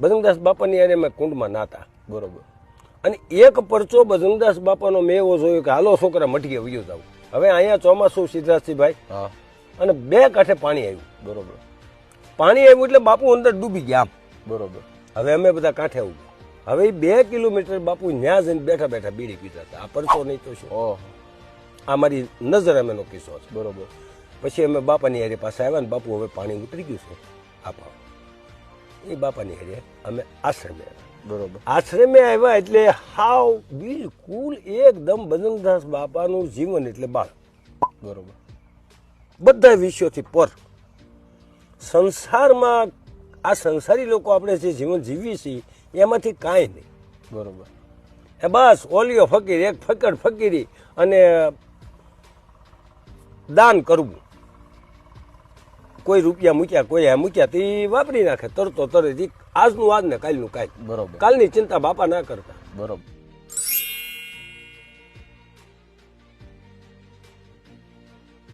બજરંગદાસ બાપાની અરે મેં કુંડમાં નાતા બરોબર. અને એક પરચો બજરંગદાસ બાપાનો મેં એવો જોયો કે હાલો છોકરા મટીએ વયું જાવ હવે અહીંયા ચોમાસું સિદ્ધરાજસિંહભાઈ. હા. અને બે કાંઠે પાણી આવ્યું બરોબર. પાણી આવ્યું એટલે બાપુ અંદર ડૂબી ગયા આમ બરોબર. હવે અમે બધા કાંઠે આવું હવે બે કિલોમીટર બાપુ ન્યા જઈને બેઠા બેઠા બીડી પીતા હતા. આ પરચો નહીં તો શું? આ મારી નજર અમેનો કિસ્સો છે બરોબર. પછી અમે બાપાની હારી પાસે આવ્યા ને બાપુ હવે પાણી ઉતરી ગયું છે. આપા. એ બાપાની હારે અમે આશ્રમે બરોબર. આશ્રમે આવ્યા એટલે હાવ બિલકુલ એકદમ બજરંગદાસ બાપાનું જીવન એટલે બાળ. બરોબર. બધા વિષયોથી પર. સંસારમાં આ સંસારી લોકો આપણે જે જીવન જીવીએ છીએ એમાંથી કાંઈ નહીં. બરોબર. એ બસ ઓલિયો ફકીર એક ફકડ ફકીરી અને દાન કરવું. કોઈ રૂપિયા મૂક્યા કોઈ આ મૂક્યા તે વાપરી નાખે તરતો તરત આજનું આજ ને કાલનું કાલ બરોબર. કાલની ચિંતા બાપા ના કરતા. બરોબર.